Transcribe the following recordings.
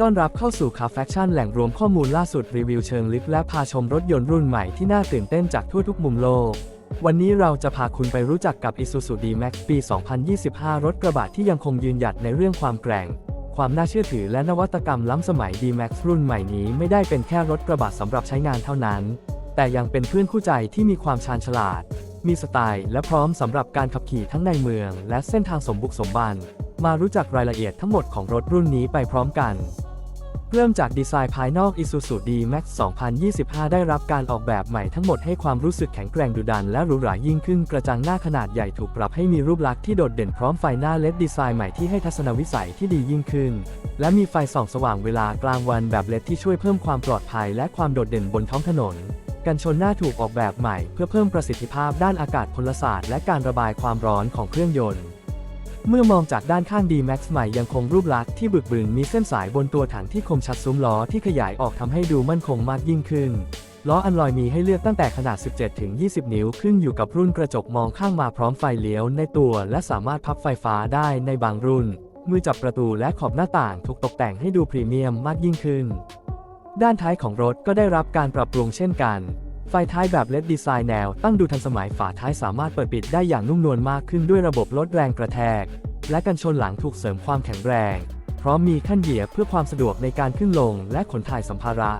ต้อนรับเข้าสู่คาแฟคชั่นแหล่งรวมข้อมูลล่าสุดรีวิวเชิงลึกและพาชมรถยนต์รุ่นใหม่ที่น่าตื่นเต้นจากทั่วทุกมุมโลก วันนี้เราจะพาคุณไปรู้จักกับ Isuzu D-Max ปี 2025 รถกระบะที่ยังคงยืนหยัดในเรื่องความแกร่ง ความน่าเชื่อถือและนวัตกรรมล้ำสมัย D-Max รุ่นใหม่นี้ไม่ได้เป็นแค่รถกระบะสำหรับใช้งานเท่านั้น แต่ยังเป็นเพื่อนคู่ใจที่มีความชาญฉลาด มีสไตล์ และพร้อมสำหรับการขับขี่ทั้งในเมือง และเส้นทางสมบุกสมบัน มารู้จักรายละเอียดทั้งหมดของรถรุ่นนี้ไปพร้อมกัน เริ่มจากดีไซน์ภายนอก Isuzu D-Max 2025 ได้รับการออกแบบใหม่ทั้งหมดให้ความรู้สึกแข็งแกร่งดุดันและหรูหรายิ่งขึ้น กระจังหน้าขนาดใหญ่ถูกปรับให้มีรูปลักษณ์ที่โดดเด่นพร้อมไฟหน้าเลดดีไซน์ใหม่ที่ให้ทัศนวิสัยที่ดียิ่งขึ้น และมีไฟส่องสว่างเวลากลางวันแบบเลดที่ช่วยเพิ่มความปลอดภัยและความโดดเด่นบนท้องถนนกันชนหน้าถูกออกแบบใหม่ เพื่อเพิ่มประสิทธิภาพด้านอากาศพลศาสตร์และการระบายความร้อนของเครื่องยนต์ เมื่อมองจากด้านข้าง D-Max ใหม่ยังคงรูปลักษณ์ที่บึกบึนมีเส้นสายบนตัวถังที่คมชัดซุ้มล้อที่ขยายออกทำให้ดูมั่นคงมากยิ่งขึ้น ล้ออันลอยมีให้เลือกตั้งแต่ขนาด 17-20 นิ้ว ขึ้นอยู่กับรุ่นกระจกมองข้างมาพร้อมไฟเลี้ยวในตัวและสามารถพับไฟฟ้าได้ในบางรุ่น มือจับประตูและขอบหน้าต่างถูกตกแต่งให้ดูพรีเมียมมากยิ่งขึ้น ด้านท้ายของรถก็ได้รับการปรับปรุงเช่นกัน ไฟท้ายแบบเลดดีไซน์แนว ตั้งดูทันสมัยฝาท้ายสามารถเปิดปิดได้อย่างนุ่มนวลมากขึ้นด้วยระบบลดแรงกระแทก และกันชนหลังถูกเสริมความแข็งแรง พร้อมมีขั้นเหยียบเพื่อความสะดวกในการขึ้นลง และขนถ่ายสัมภาระ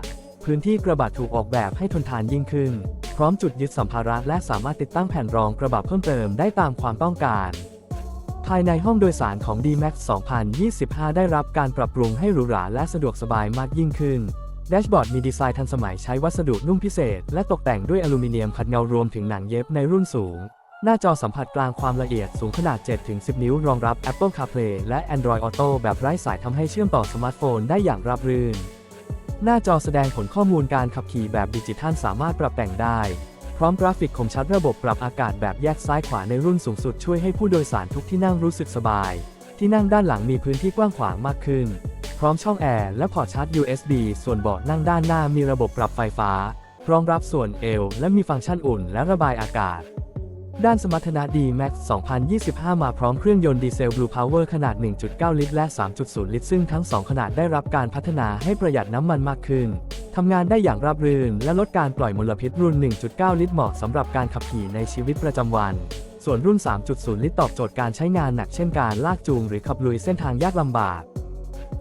พื้นที่กระบะถูกออกแบบให้ทนทานยิ่งขึ้น พร้อมจุดยึดสัมภาระและสามารถติดตั้งแผ่นรองกระบะเพิ่มเติมได้ตามความต้องการภายในห้องโดยสารของ D-Max 2025 ได้รับการปรับปรุงให้หรูหราและสะดวกสบายมากยิ่งขึ้น แดชบอร์ดมีดีไซน์ทันสมัยใช้วัสดุนุ่มพิเศษ และตกแต่งด้วยอลูมิเนียมขัดเงารวมถึงหนังเย็บในรุ่นสูง หน้าจอสัมผัสกลางความละเอียดสูงขนาด 7-10 นิ้วรองรับ Apple CarPlay และ Android Auto แบบไร้สายทำให้เชื่อมต่อสมาร์ทโฟนได้อย่างราบรื่น หน้าจอแสดงผลข้อมูลการขับขี่แบบดิจิทัลสามารถปรับแต่งได้ พร้อมกราฟิกคมชัดระบบปรับอากาศแบบแยกซ้ายขวาในรุ่นสูงสุดช่วยให้ผู้โดยสารทุกที่นั่งรู้สึกสบาย ที่นั่งด้านหลังมีพื้นที่กว้างขวางมากขึ้น ร้อมช่องแอร์และพอร์ตชาร์จ USB ส่วนเบาะนั่งด้านหน้ามีระบบปรับไฟฟ้ารองรับส่วนเอวและมีฟังก์ชันอุ่นและระบายอากาศ ด้านสมรรถนะ D-Max 2025 มาพร้อมเครื่องยนต์ดีเซล Blue Power ขนาด 1.9 ลิตร และ 3.0 ลิตร ซึ่งทั้ง 2 ขนาดได้รับการพัฒนาให้ประหยัดน้ำมันมากขึ้น ทำงานได้อย่างราบรื่น และลดการปล่อยมลพิษรุ่น 1.9 ลิตรเหมาะสำหรับการขับขี่ในชีวิตประจำวัน ส่วนรุ่น 3.0 ลิตรตอบโจทย์การใช้งานหนักเช่นการลากจูงหรือขับลุยเส้นทางยากลำบาก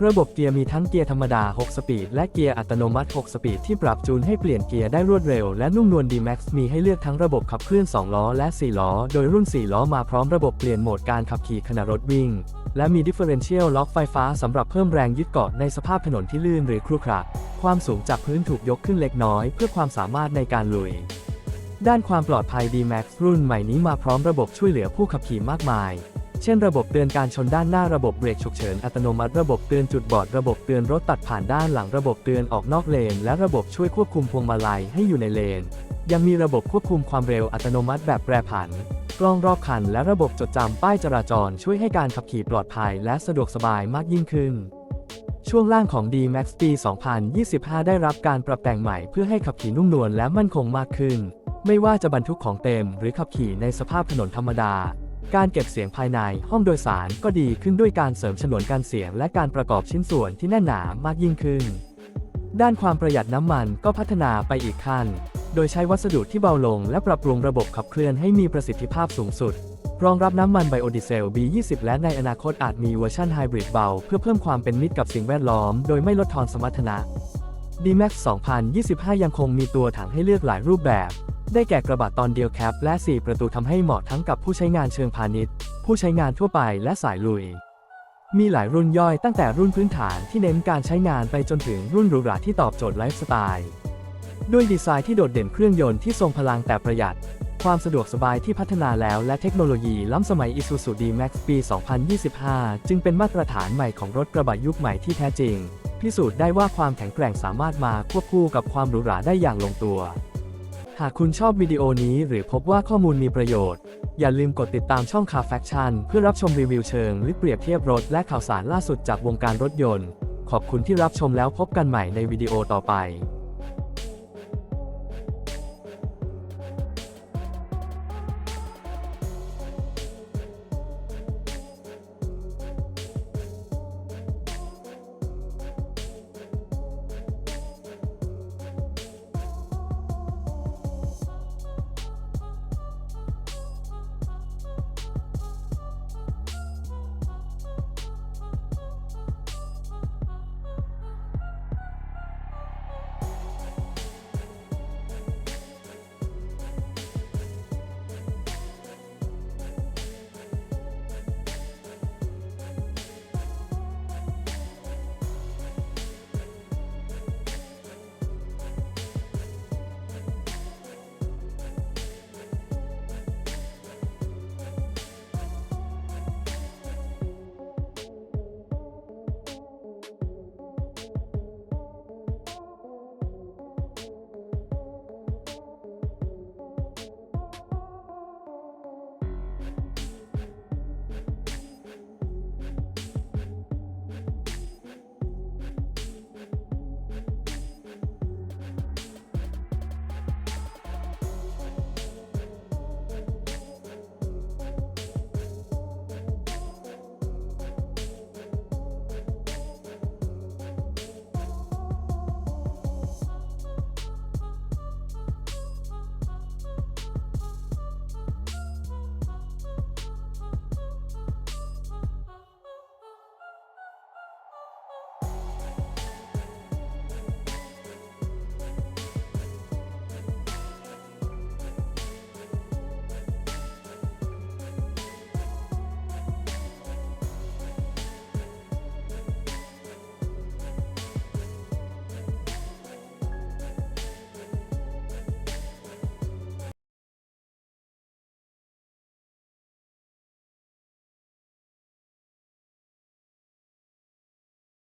ระบบเกียร์มีทั้งเกียร์ธรรมดา 6 สปีด และเกียร์อัตโนมัติ 6 สปีด ที่ปรับจูนให้เปลี่ยนเกียร์ได้รวดเร็ว และนุ่มนวล D-Max มีให้เลือกทั้งระบบขับเคลื่อน 2 ล้อ และ 4 ล้อ โดยรุ่น 4 ล้อมาพร้อมระบบเปลี่ยนโหมดการขับขี่ขณะรถวิ่ง และมี Differential Lock ไฟฟ้าสำหรับเพิ่มแรงยึดเกาะในสภาพถนนที่ลื่นหรือครุขระ ความสูงจากพื้นถูกยกขึ้นเล็กน้อย เพื่อความสามารถในการลุย ด้านความปลอดภัย D-Max รุ่นใหม่นี้มาพร้อมระบบช่วยเหลือผู้ขับขี่มากมาย เช่นระบบเตือนการชนด้านหน้าระบบเบรกฉุกเฉินอัตโนมัติระบบเตือนจุดบอดระบบเตือนรถตัดผ่านด้านหลังระบบเตือนออกนอกเลน และระบบช่วยควบคุมพวงมาลัยให้อยู่ในเลน ยังมีระบบควบคุมความเร็วอัตโนมัติแบบแปรผัน กล้องรอบคัน และระบบจดจำป้ายจราจรช่วยให้การขับขี่ปลอดภัยและสะดวกสบายมากยิ่งขึ้นช่วงล่างของ D-Max ปี 2025 ได้รับการปรับแต่งใหม่เพื่อให้ขับขี่นุ่มนวลและมั่นคงมากขึ้น ไม่ว่าจะบรรทุกของเต็มหรือขับขี่ในสภาพถนนธรรมดา การเก็บเสียงภายในห้องโดยสารก็ดีขึ้นด้วยการเสริมฉนวนการเสียงและการประกอบชิ้นส่วนที่แน่นหนามากยิ่งขึ้น ด้านความประหยัดน้ำมันก็พัฒนาไปอีกขั้น โดยใช้วัสดุที่เบาลงและปรับปรุงระบบขับเคลื่อนให้มีประสิทธิภาพสูงสุด รองรับน้ำมันไบโอดีเซล B20 และในอนาคตอาจมีเวอร์ชันไฮบริดเบา เพื่อเพิ่มความเป็นมิตรกับสิ่งแวดล้อม โดยไม่ลดทอนสมรรถนะ D-Max 2025 ยังคงมีตัวถังให้เลือกหลายรูปแบบ ได้แก่กระบะตอนเดียวแคปและ 4 ประตูทำให้เหมาะทั้งกับผู้ใช้งานเชิงพาณิชย์ ผู้ใช้งานทั่วไปและสายลุย มีหลายรุ่นย่อยตั้งแต่รุ่นพื้นฐานที่เน้นการใช้งานไปจนถึงรุ่นหรูหราที่ตอบโจทย์ไลฟ์สไตล์ ด้วยดีไซน์ที่โดดเด่นเครื่องยนต์ที่ทรงพลังแต่ประหยัด ความสะดวกสบายที่พัฒนาแล้วและเทคโนโลยีล้ำสมัย Isuzu D-Max ปี 2025 จึงเป็นมาตรฐานใหม่ของรถกระบะยุคใหม่ที่แท้จริง พิสูจน์ได้ว่าความแข็งแกร่งสามารถมาควบคู่กับความหรูหราได้อย่างลงตัว หากคุณชอบวิดีโอนี้หรือพบว่าข้อมูลมีประโยชน์ อย่าลืมกดติดตามช่องคาแฟคชันเพื่อรับชมรีวิวเชิงลึกเปรียบเทียบรถและข่าวสารล่าสุดจากวงการรถยนต์ ขอบคุณที่รับชมแล้วพบกันใหม่ในวิดีโอต่อไป